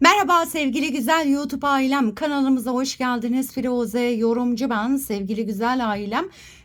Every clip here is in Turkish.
Merhaba sevgili güzel YouTube ailem. Kanalımıza hoş geldiniz. Firuze yorumcu ben sevgili güzel ailem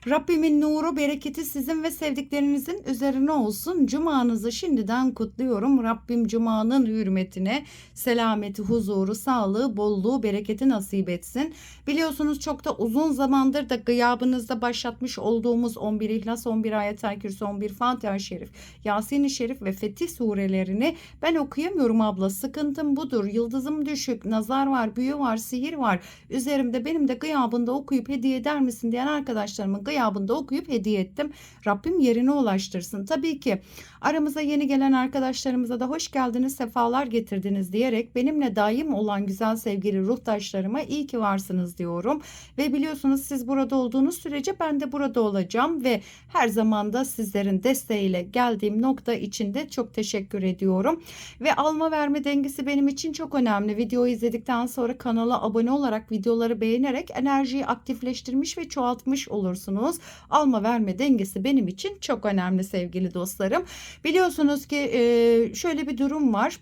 Rabbimin nuru bereketi sizin ve sevdiklerinizin üzerine olsun. Cumanızı şimdiden kutluyorum. Rabbim cumanın hürmetine selameti huzuru sağlığı bolluğu bereketi nasip etsin. Biliyorsunuz çok da uzun zamandır da gıyabınızda başlatmış olduğumuz 11 İhlas 11 Ayet-el Kürsü 11 Fatiha-i Şerif Yasin-i Şerif ve Fetih surelerini ben okuyamıyorum abla. Sıkıntım budur. Yıldızım düşük nazar var büyü var sihir var. Üzerimde benim de gıyabında okuyup hediye eder misin diyen arkadaşlarımın gıyabında okuyup hediye ettim Rabbim yerine ulaştırsın tabii ki aramıza yeni gelen arkadaşlarımıza da hoş geldiniz sefalar getirdiniz diyerek benimle daim olan güzel sevgili ruhtaşlarıma iyi ki varsınız diyorum ve biliyorsunuz siz burada olduğunuz sürece ben de burada olacağım ve her zaman da sizlerin desteğiyle geldiğim nokta içinde çok teşekkür ediyorum ve alma verme dengesi benim için çok önemli. Videoyu izledikten sonra kanala abone olarak videoları beğenerek enerjiyi aktifleştirmiş ve çoğaltmış olursunuz. Alma verme dengesi benim için çok önemli sevgili dostlarım. Biliyorsunuz ki e, şöyle bir durum var.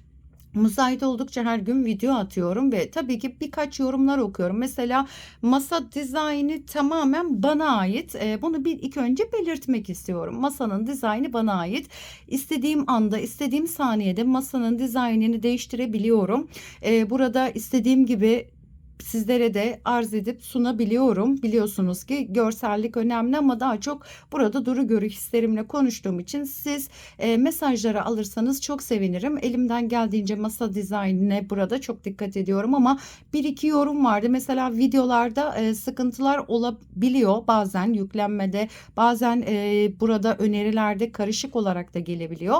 Müsait oldukça her gün video atıyorum ve tabii ki birkaç yorumlar okuyorum. Mesela masa dizaynı tamamen bana ait. Ee, bunu bir ilk önce belirtmek istiyorum. Masanın dizaynı bana ait. İstediğim anda, istediğim saniyede masanın dizaynını değiştirebiliyorum. Ee, burada istediğim gibi sizlere de arz edip sunabiliyorum. Biliyorsunuz ki görsellik önemli ama daha çok burada duru görü hislerimle konuştuğum için siz e, mesajları alırsanız çok sevinirim. Elimden geldiğince masa dizaynine burada çok dikkat ediyorum ama bir iki yorum vardı. Mesela videolarda e, sıkıntılar olabiliyor bazen yüklenmede bazen e, burada önerilerde karışık olarak da gelebiliyor.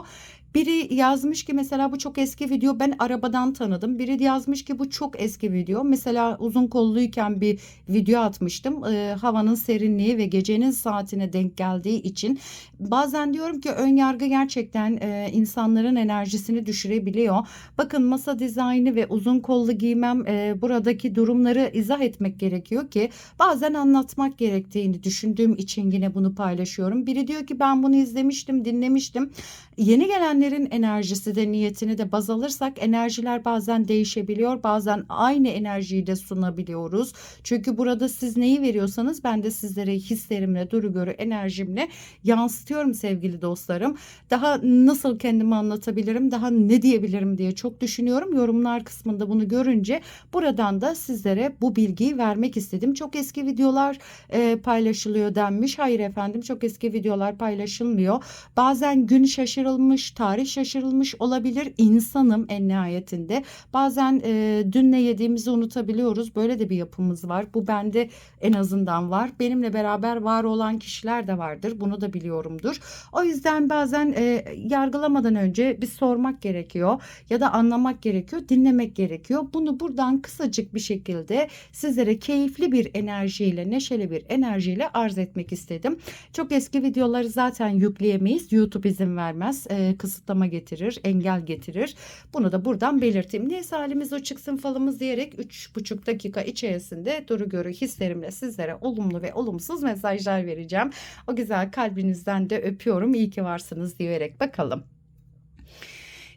Biri yazmış ki mesela bu çok eski video ben arabadan tanıdım. Biri yazmış ki bu çok eski video. Mesela uzun kolluyken bir video atmıştım. Ee, havanın serinliği ve gecenin saatine denk geldiği için. Bazen diyorum ki ön yargı gerçekten e, insanların enerjisini düşürebiliyor. Bakın masa dizaynı ve uzun kollu giymem e, buradaki durumları izah etmek gerekiyor ki bazen anlatmak gerektiğini düşündüğüm için yine bunu paylaşıyorum. Biri diyor ki ben bunu izlemiştim, dinlemiştim. Yeni gelenlerin enerjisi de niyetini de baz alırsak enerjiler bazen değişebiliyor. Bazen aynı enerjiyi de sunabiliyoruz. Çünkü burada siz neyi veriyorsanız ben de sizlere hislerimle, görü enerjimle yansıtıyorum sevgili dostlarım. Daha nasıl kendimi anlatabilirim, daha ne diyebilirim diye çok düşünüyorum. Yorumlar kısmında bunu görünce buradan da sizlere bu bilgiyi vermek istedim. Çok eski videolar e, paylaşılıyor denmiş. Hayır efendim çok eski videolar paylaşılmıyor. Bazen gün şaşırılmış, tarih şaşırılmış olabilir. İnsanım en nihayetinde. Bazen e, dün ne yediğimizi unutabiliyoruz. Böyle de bir yapımız var. Bu bende en azından var. Benimle beraber var olan kişiler de vardır. Bunu da biliyorumdur. O yüzden bazen e, yargılamadan önce bir sormak gerekiyor ya da anlamak gerekiyor, dinlemek gerekiyor. Bunu buradan kısacık bir şekilde sizlere keyifli bir enerjiyle, neşeli bir enerjiyle arz etmek istedim. Çok eski videoları zaten yükleyemeyiz. YouTube izin vermez. E, kısıtlama getirir, engel getirir. Bunu da buradan belirteyim. Neyse halimiz o çıksın falımız diyerek 3,5 dakika içerisinde duru görü hislerimle sizlere olumlu ve olumsuz mesajlar vereceğim. O güzel kalbinizden de öpüyorum. İyi ki varsınız diyerek bakalım.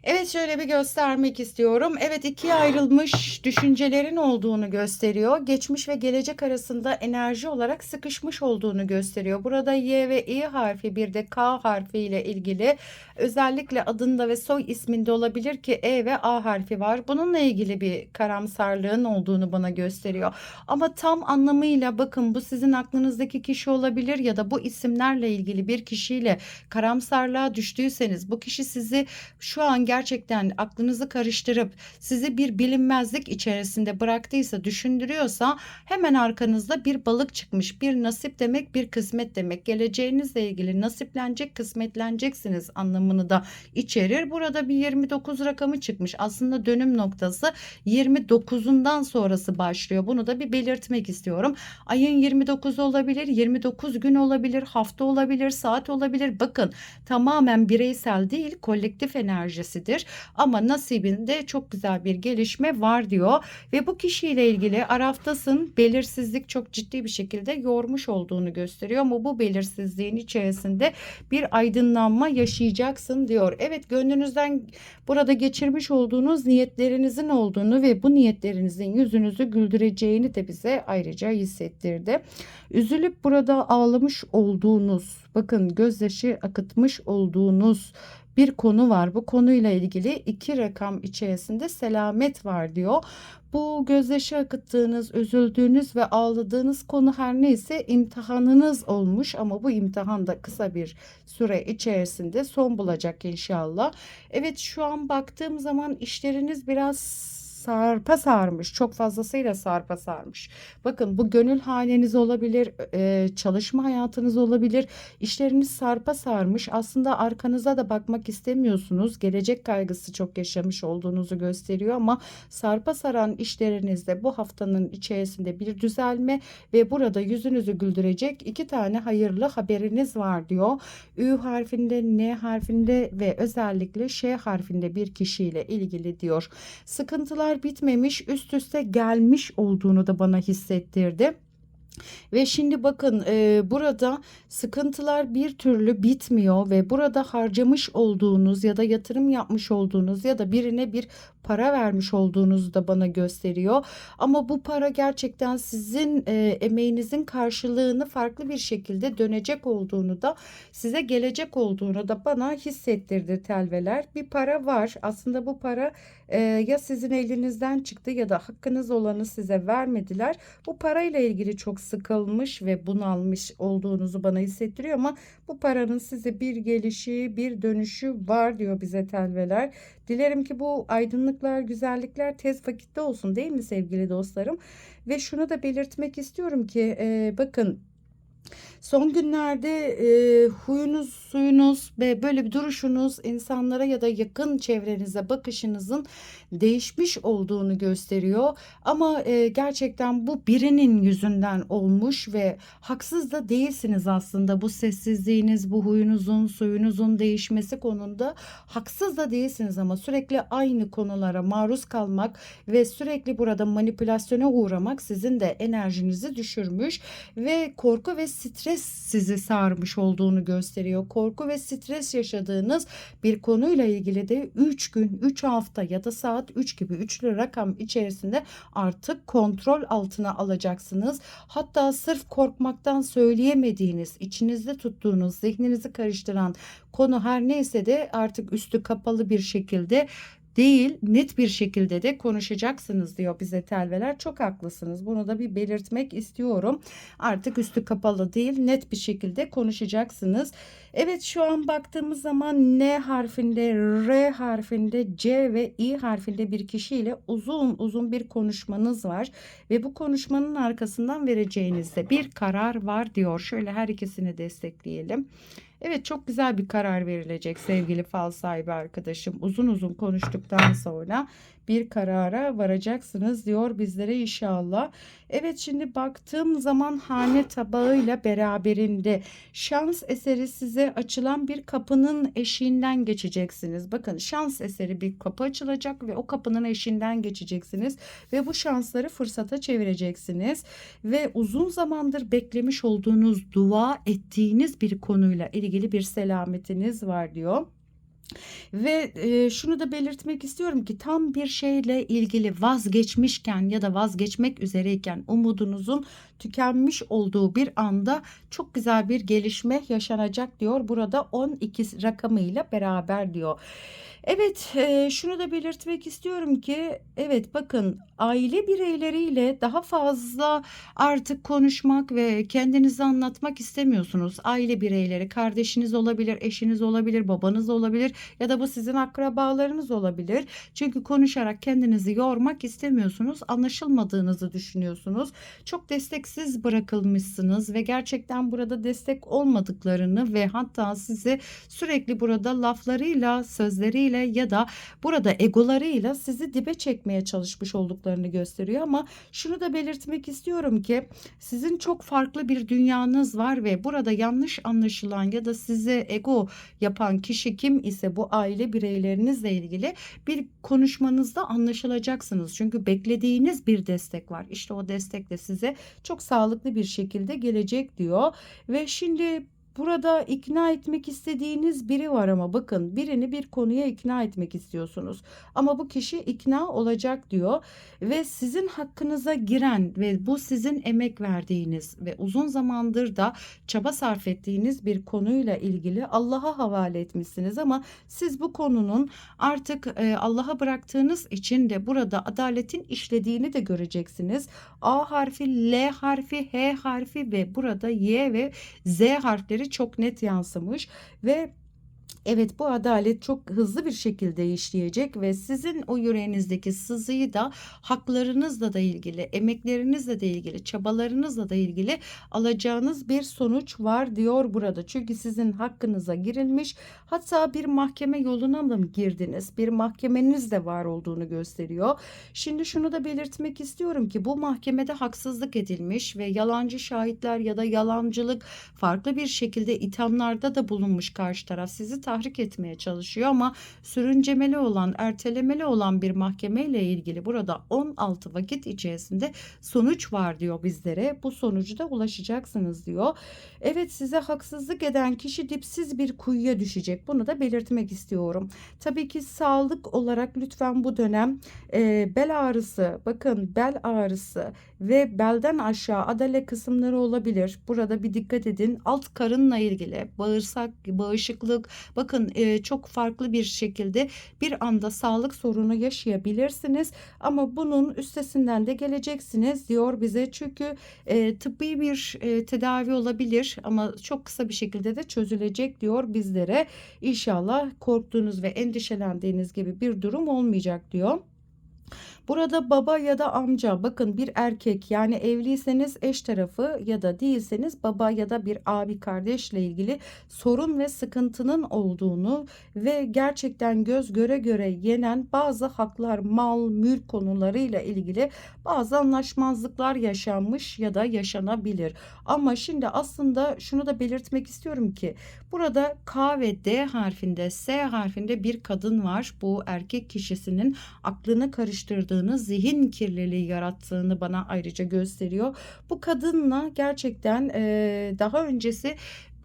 Evet şöyle bir göstermek istiyorum. Evet ikiye ayrılmış düşüncelerin olduğunu gösteriyor. Geçmiş ve gelecek arasında enerji olarak sıkışmış olduğunu gösteriyor. Burada Y ve İ harfi bir de K harfi ile ilgili özellikle adında ve soy isminde olabilir ki E ve A harfi var. Bununla ilgili bir karamsarlığın olduğunu bana gösteriyor. Ama tam anlamıyla bakın bu sizin aklınızdaki kişi olabilir ya da bu isimlerle ilgili bir kişiyle karamsarlığa düştüyseniz bu kişi sizi şu an gerçekten aklınızı karıştırıp sizi bir bilinmezlik içerisinde bıraktıysa, düşündürüyorsa hemen arkanızda bir balık çıkmış. Bir nasip demek, bir kısmet demek. Geleceğinizle ilgili nasiplenecek, kısmetleneceksiniz anlamını da içerir. Burada bir 29 rakamı çıkmış. Aslında dönüm noktası 29'undan sonrası başlıyor. Bunu da bir belirtmek istiyorum. Ayın 29 olabilir, 29 gün olabilir, hafta olabilir, saat olabilir. Bakın tamamen bireysel değil, kolektif enerjisi kişisidir. Ama nasibinde çok güzel bir gelişme var diyor. Ve bu kişiyle ilgili araftasın belirsizlik çok ciddi bir şekilde yormuş olduğunu gösteriyor. Ama bu belirsizliğin içerisinde bir aydınlanma yaşayacaksın diyor. Evet gönlünüzden burada geçirmiş olduğunuz niyetlerinizin olduğunu ve bu niyetlerinizin yüzünüzü güldüreceğini de bize ayrıca hissettirdi. Üzülüp burada ağlamış olduğunuz, bakın gözyaşı akıtmış olduğunuz bir konu var. Bu konuyla ilgili iki rakam içerisinde selamet var diyor. Bu gözyaşı akıttığınız, üzüldüğünüz ve ağladığınız konu her neyse imtihanınız olmuş ama bu imtihan da kısa bir süre içerisinde son bulacak inşallah. Evet şu an baktığım zaman işleriniz biraz sarpa sarmış. Çok fazlasıyla sarpa sarmış. Bakın bu gönül haliniz olabilir, e, çalışma hayatınız olabilir. İşleriniz sarpa sarmış. Aslında arkanıza da bakmak istemiyorsunuz. Gelecek kaygısı çok yaşamış olduğunuzu gösteriyor ama sarpa saran işlerinizde bu haftanın içerisinde bir düzelme ve burada yüzünüzü güldürecek iki tane hayırlı haberiniz var diyor. Ü harfinde, N harfinde ve özellikle Ş harfinde bir kişiyle ilgili diyor. Sıkıntılar bitmemiş üst üste gelmiş olduğunu da bana hissettirdi. Ve şimdi bakın e, burada sıkıntılar bir türlü bitmiyor ve burada harcamış olduğunuz ya da yatırım yapmış olduğunuz ya da birine bir para vermiş olduğunuzu da bana gösteriyor. Ama bu para gerçekten sizin e, emeğinizin karşılığını farklı bir şekilde dönecek olduğunu da size gelecek olduğunu da bana hissettirdi telveler. Bir para var. Aslında bu para e, ya sizin elinizden çıktı ya da hakkınız olanı size vermediler. Bu parayla ilgili çok sıkılmış ve bunalmış olduğunuzu bana hissettiriyor ama bu paranın size bir gelişi, bir dönüşü var diyor bize telveler. Dilerim ki bu aydınlıklar, güzellikler tez vakitte olsun değil mi sevgili dostlarım? Ve şunu da belirtmek istiyorum ki e, bakın Son günlerde e, huyunuz, suyunuz ve böyle bir duruşunuz insanlara ya da yakın çevrenize bakışınızın değişmiş olduğunu gösteriyor. Ama e, gerçekten bu birinin yüzünden olmuş ve haksız da değilsiniz aslında. Bu sessizliğiniz, bu huyunuzun, suyunuzun değişmesi konunda haksız da değilsiniz ama sürekli aynı konulara maruz kalmak ve sürekli burada manipülasyona uğramak sizin de enerjinizi düşürmüş ve korku ve stres sizi sarmış olduğunu gösteriyor. Korku ve stres yaşadığınız bir konuyla ilgili de 3 gün, 3 hafta ya da saat 3 gibi üçlü rakam içerisinde artık kontrol altına alacaksınız. Hatta sırf korkmaktan söyleyemediğiniz, içinizde tuttuğunuz, zihninizi karıştıran konu her neyse de artık üstü kapalı bir şekilde değil net bir şekilde de konuşacaksınız diyor bize telveler. Çok haklısınız. Bunu da bir belirtmek istiyorum. Artık üstü kapalı değil net bir şekilde konuşacaksınız. Evet şu an baktığımız zaman N harfinde, R harfinde, C ve I harfinde bir kişiyle uzun uzun bir konuşmanız var. Ve bu konuşmanın arkasından vereceğiniz de bir karar var diyor. Şöyle her ikisini destekleyelim. Evet çok güzel bir karar verilecek sevgili fal sahibi arkadaşım. Uzun uzun konuştuktan sonra bir karara varacaksınız diyor bizlere inşallah. Evet şimdi baktığım zaman hane tabağıyla beraberinde şans eseri size açılan bir kapının eşiğinden geçeceksiniz. Bakın şans eseri bir kapı açılacak ve o kapının eşiğinden geçeceksiniz ve bu şansları fırsata çevireceksiniz ve uzun zamandır beklemiş olduğunuz dua ettiğiniz bir konuyla ilgili bir selametiniz var diyor. Ve e, şunu da belirtmek istiyorum ki tam bir şeyle ilgili vazgeçmişken ya da vazgeçmek üzereyken umudunuzun tükenmiş olduğu bir anda çok güzel bir gelişme yaşanacak diyor. Burada 12 rakamıyla beraber diyor. Evet, e, şunu da belirtmek istiyorum ki evet bakın aile bireyleriyle daha fazla artık konuşmak ve kendinizi anlatmak istemiyorsunuz. Aile bireyleri, kardeşiniz olabilir, eşiniz olabilir, babanız olabilir ya da bu sizin akrabalarınız olabilir. Çünkü konuşarak kendinizi yormak istemiyorsunuz. Anlaşılmadığınızı düşünüyorsunuz. Çok desteksiz bırakılmışsınız ve gerçekten burada destek olmadıklarını ve hatta sizi sürekli burada laflarıyla, sözleriyle güçleriyle ya da burada egolarıyla sizi dibe çekmeye çalışmış olduklarını gösteriyor ama şunu da belirtmek istiyorum ki sizin çok farklı bir dünyanız var ve burada yanlış anlaşılan ya da size ego yapan kişi kim ise bu aile bireylerinizle ilgili bir konuşmanızda anlaşılacaksınız. Çünkü beklediğiniz bir destek var. İşte o destek de size çok sağlıklı bir şekilde gelecek diyor. Ve şimdi burada ikna etmek istediğiniz biri var ama bakın birini bir konuya ikna etmek istiyorsunuz. Ama bu kişi ikna olacak diyor ve sizin hakkınıza giren ve bu sizin emek verdiğiniz ve uzun zamandır da çaba sarf ettiğiniz bir konuyla ilgili Allah'a havale etmişsiniz ama siz bu konunun artık e, Allah'a bıraktığınız için de burada adaletin işlediğini de göreceksiniz. A harfi, L harfi, H harfi ve burada Y ve Z harfleri çok net yansımış ve Evet bu adalet çok hızlı bir şekilde işleyecek ve sizin o yüreğinizdeki sızıyı da haklarınızla da ilgili, emeklerinizle de ilgili, çabalarınızla da ilgili alacağınız bir sonuç var diyor burada. Çünkü sizin hakkınıza girilmiş hatta bir mahkeme yoluna mı girdiniz? Bir mahkemeniz de var olduğunu gösteriyor. Şimdi şunu da belirtmek istiyorum ki bu mahkemede haksızlık edilmiş ve yalancı şahitler ya da yalancılık farklı bir şekilde ithamlarda da bulunmuş karşı taraf sizi tahrik etmeye çalışıyor ama sürüncemeli olan, ertelemeli olan bir mahkemeyle ilgili burada 16 vakit içerisinde sonuç var diyor bizlere. Bu sonucu da ulaşacaksınız diyor. Evet size haksızlık eden kişi dipsiz bir kuyuya düşecek. Bunu da belirtmek istiyorum. Tabii ki sağlık olarak lütfen bu dönem e, bel ağrısı, bakın bel ağrısı ve belden aşağı adale kısımları olabilir. Burada bir dikkat edin. Alt karınla ilgili bağırsak, bağışıklık, bakın e, çok farklı bir şekilde bir anda sağlık sorunu yaşayabilirsiniz. Ama bunun üstesinden de geleceksiniz diyor bize. Çünkü e, tıbbi bir e, tedavi olabilir ama çok kısa bir şekilde de çözülecek diyor bizlere. İnşallah korktuğunuz ve endişelendiğiniz gibi bir durum olmayacak diyor. Burada baba ya da amca bakın bir erkek yani evliyseniz eş tarafı ya da değilseniz baba ya da bir abi kardeşle ilgili sorun ve sıkıntının olduğunu ve gerçekten göz göre göre yenen bazı haklar, mal, mülk konularıyla ilgili bazı anlaşmazlıklar yaşanmış ya da yaşanabilir. Ama şimdi aslında şunu da belirtmek istiyorum ki burada K ve D harfinde S harfinde bir kadın var. Bu erkek kişisinin aklını karıştırdığını, zihin kirliliği yarattığını bana ayrıca gösteriyor. Bu kadınla gerçekten e, daha öncesi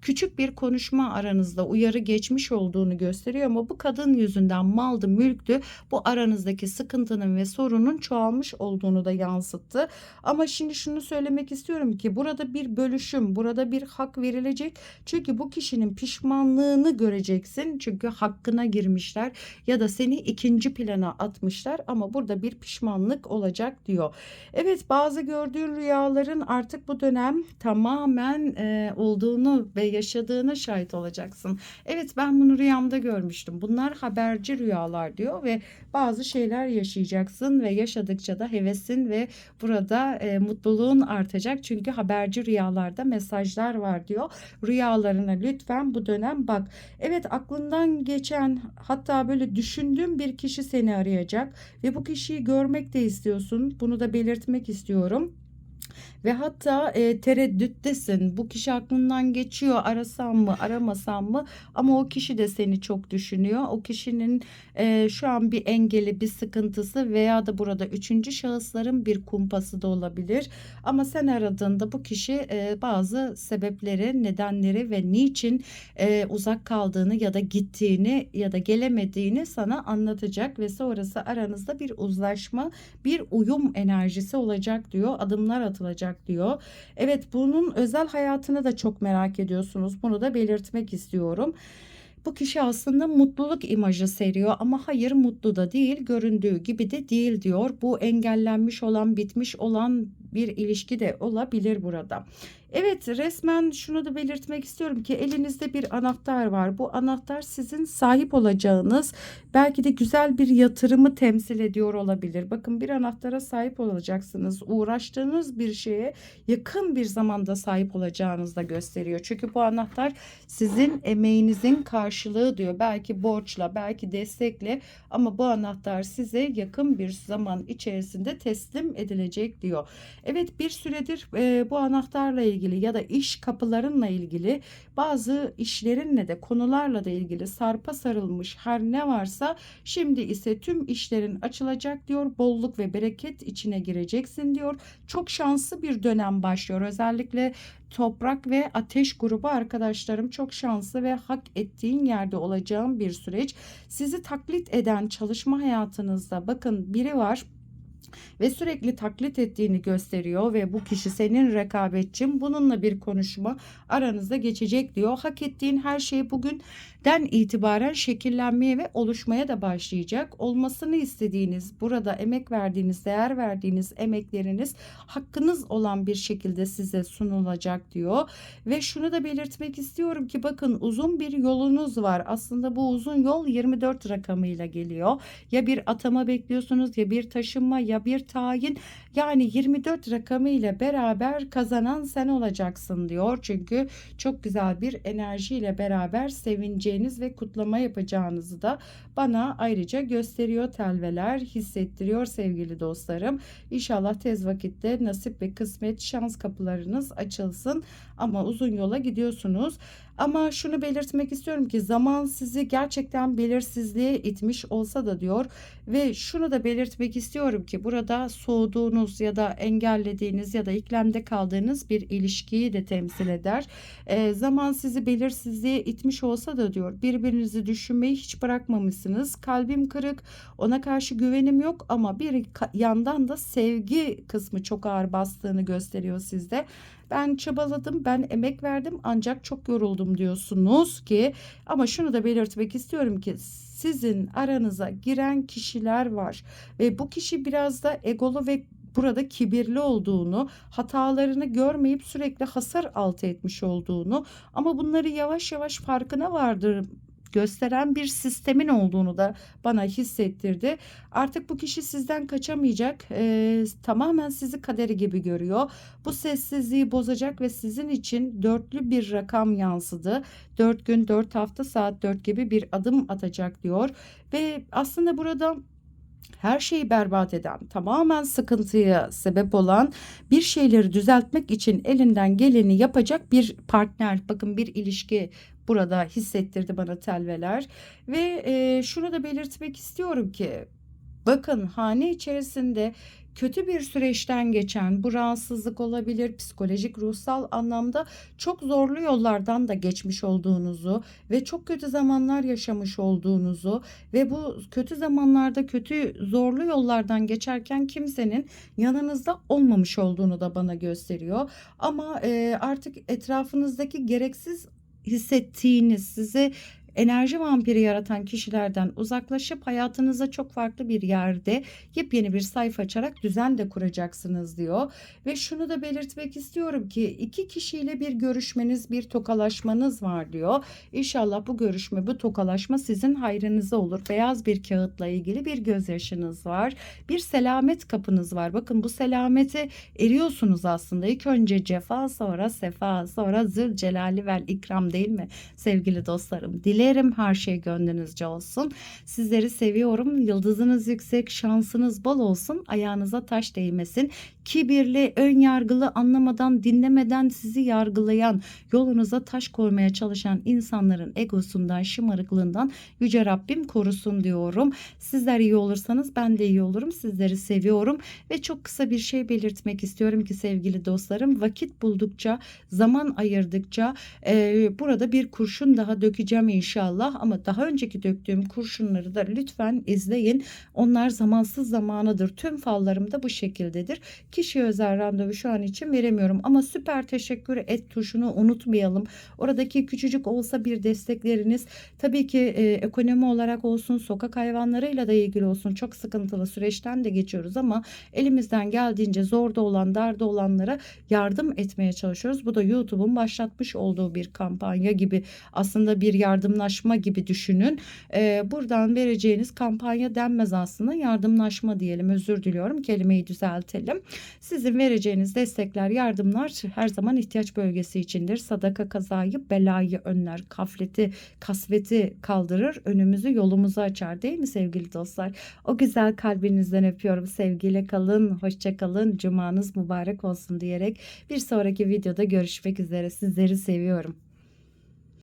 küçük bir konuşma aranızda uyarı geçmiş olduğunu gösteriyor ama bu kadın yüzünden maldı, mülktü bu aranızdaki sıkıntının ve sorunun çoğalmış olduğunu da yansıttı. Ama şimdi şunu söylemek istiyorum ki burada bir bölüşüm, burada bir hak verilecek. Çünkü bu kişinin pişmanlığını göreceksin. Çünkü hakkına girmişler ya da seni ikinci plana atmışlar ama burada bir pişmanlık olacak diyor. Evet bazı gördüğün rüyaların artık bu dönem tamamen e, olduğunu ve yaşadığına şahit olacaksın. Evet ben bunu rüyamda görmüştüm. Bunlar haberci rüyalar diyor ve bazı şeyler yaşayacaksın ve yaşadıkça da hevesin ve burada e, mutluluğun artacak. Çünkü haberci rüyalarda mesajlar var diyor. Rüyalarına lütfen bu dönem bak. Evet aklından geçen hatta böyle düşündüğün bir kişi seni arayacak ve bu kişiyi görmek de istiyorsun. Bunu da belirtmek istiyorum ve hatta e, tereddüttesin. Bu kişi aklından geçiyor arasam mı aramasam mı ama o kişi de seni çok düşünüyor. O kişinin e, şu an bir engeli bir sıkıntısı veya da burada üçüncü şahısların bir kumpası da olabilir. Ama sen aradığında bu kişi e, bazı sebepleri nedenleri ve niçin e, uzak kaldığını ya da gittiğini ya da gelemediğini sana anlatacak ve sonrası aranızda bir uzlaşma bir uyum enerjisi olacak diyor adımlar atılacak diyor. Evet bunun özel hayatını da çok merak ediyorsunuz. Bunu da belirtmek istiyorum. Bu kişi aslında mutluluk imajı seriyor ama hayır mutlu da değil göründüğü gibi de değil diyor. Bu engellenmiş olan bitmiş olan bir ilişki de olabilir burada. Evet resmen şunu da belirtmek istiyorum ki elinizde bir anahtar var. Bu anahtar sizin sahip olacağınız belki de güzel bir yatırımı temsil ediyor olabilir. Bakın bir anahtara sahip olacaksınız. Uğraştığınız bir şeye yakın bir zamanda sahip olacağınız da gösteriyor. Çünkü bu anahtar sizin emeğinizin karşılığı diyor. Belki borçla, belki destekle ama bu anahtar size yakın bir zaman içerisinde teslim edilecek diyor. Evet bir süredir e, bu anahtarla ilgili ya da iş kapılarınla ilgili bazı işlerinle de konularla da ilgili sarpa sarılmış her ne varsa şimdi ise tüm işlerin açılacak diyor. Bolluk ve bereket içine gireceksin diyor. Çok şanslı bir dönem başlıyor. Özellikle toprak ve ateş grubu arkadaşlarım çok şanslı ve hak ettiğin yerde olacağım bir süreç. Sizi taklit eden çalışma hayatınızda bakın biri var ve sürekli taklit ettiğini gösteriyor ve bu kişi senin rekabetçin bununla bir konuşma aranızda geçecek diyor. Hak ettiğin her şey bugünden itibaren şekillenmeye ve oluşmaya da başlayacak. Olmasını istediğiniz, burada emek verdiğiniz, değer verdiğiniz emekleriniz hakkınız olan bir şekilde size sunulacak diyor. Ve şunu da belirtmek istiyorum ki bakın uzun bir yolunuz var. Aslında bu uzun yol 24 rakamıyla geliyor. Ya bir atama bekliyorsunuz ya bir taşınma ya bir tayin yani 24 rakamı ile beraber kazanan sen olacaksın diyor. Çünkü çok güzel bir enerjiyle beraber sevineceğiniz ve kutlama yapacağınızı da bana ayrıca gösteriyor telveler, hissettiriyor sevgili dostlarım. İnşallah tez vakitte nasip ve kısmet şans kapılarınız açılsın ama uzun yola gidiyorsunuz. Ama şunu belirtmek istiyorum ki zaman sizi gerçekten belirsizliğe itmiş olsa da diyor ve şunu da belirtmek istiyorum ki burada soğuduğunuz ya da engellediğiniz ya da iklemde kaldığınız bir ilişkiyi de temsil eder. E, zaman sizi belirsizliğe itmiş olsa da diyor birbirinizi düşünmeyi hiç bırakmamışsınız. Kalbim kırık ona karşı güvenim yok ama bir yandan da sevgi kısmı çok ağır bastığını gösteriyor sizde. Ben çabaladım, ben emek verdim ancak çok yoruldum diyorsunuz ki ama şunu da belirtmek istiyorum ki sizin aranıza giren kişiler var ve bu kişi biraz da egolu ve burada kibirli olduğunu, hatalarını görmeyip sürekli hasar altı etmiş olduğunu ama bunları yavaş yavaş farkına vardır gösteren bir sistemin olduğunu da bana hissettirdi. Artık bu kişi sizden kaçamayacak. E, tamamen sizi kaderi gibi görüyor. Bu sessizliği bozacak ve sizin için dörtlü bir rakam yansıdı. Dört gün, dört hafta, saat dört gibi bir adım atacak diyor. Ve aslında burada her şeyi berbat eden, tamamen sıkıntıya sebep olan bir şeyleri düzeltmek için elinden geleni yapacak bir partner, bakın bir ilişki burada hissettirdi bana telveler. Ve e, şunu da belirtmek istiyorum ki bakın hane içerisinde kötü bir süreçten geçen bu rahatsızlık olabilir psikolojik ruhsal anlamda çok zorlu yollardan da geçmiş olduğunuzu ve çok kötü zamanlar yaşamış olduğunuzu ve bu kötü zamanlarda kötü zorlu yollardan geçerken kimsenin yanınızda olmamış olduğunu da bana gösteriyor. Ama e, artık etrafınızdaki gereksiz hissettiğiniz sizi enerji vampiri yaratan kişilerden uzaklaşıp hayatınıza çok farklı bir yerde yepyeni bir sayfa açarak düzen de kuracaksınız diyor. Ve şunu da belirtmek istiyorum ki iki kişiyle bir görüşmeniz, bir tokalaşmanız var diyor. İnşallah bu görüşme, bu tokalaşma sizin hayrınıza olur. Beyaz bir kağıtla ilgili bir gözyaşınız var. Bir selamet kapınız var. Bakın bu selameti eriyorsunuz aslında. İlk önce cefa, sonra sefa, sonra zır celali vel ikram değil mi sevgili dostlarım? Dile Dilerim her şey gönlünüzce olsun. Sizleri seviyorum. Yıldızınız yüksek, şansınız bol olsun. Ayağınıza taş değmesin. Kibirli, ön yargılı, anlamadan, dinlemeden sizi yargılayan, yolunuza taş koymaya çalışan insanların egosundan, şımarıklığından Yüce Rabbim korusun diyorum. Sizler iyi olursanız ben de iyi olurum. Sizleri seviyorum ve çok kısa bir şey belirtmek istiyorum ki sevgili dostlarım vakit buldukça, zaman ayırdıkça e, burada bir kurşun daha dökeceğim inşallah inşallah ama daha önceki döktüğüm kurşunları da lütfen izleyin. Onlar zamansız zamanıdır. Tüm fallarım da bu şekildedir. Kişi özel randevu şu an için veremiyorum ama süper teşekkür et tuşunu unutmayalım. Oradaki küçücük olsa bir destekleriniz tabii ki e, ekonomi olarak olsun, sokak hayvanlarıyla da ilgili olsun çok sıkıntılı süreçten de geçiyoruz ama elimizden geldiğince zorda olan, darda olanlara yardım etmeye çalışıyoruz. Bu da YouTube'un başlatmış olduğu bir kampanya gibi aslında bir yardımlaşma gibi düşünün. E, buradan vereceğiniz kampanya denmez aslında yardımlaşma diyelim özür diliyorum kelimeyi düzeltelim. Sizin vereceğiniz destekler, yardımlar her zaman ihtiyaç bölgesi içindir. Sadaka kazayı, belayı önler, kafleti, kasveti kaldırır, önümüzü yolumuzu açar değil mi sevgili dostlar? O güzel kalbinizden öpüyorum. Sevgiyle kalın, hoşça kalın. Cumanız mübarek olsun diyerek bir sonraki videoda görüşmek üzere. Sizleri seviyorum.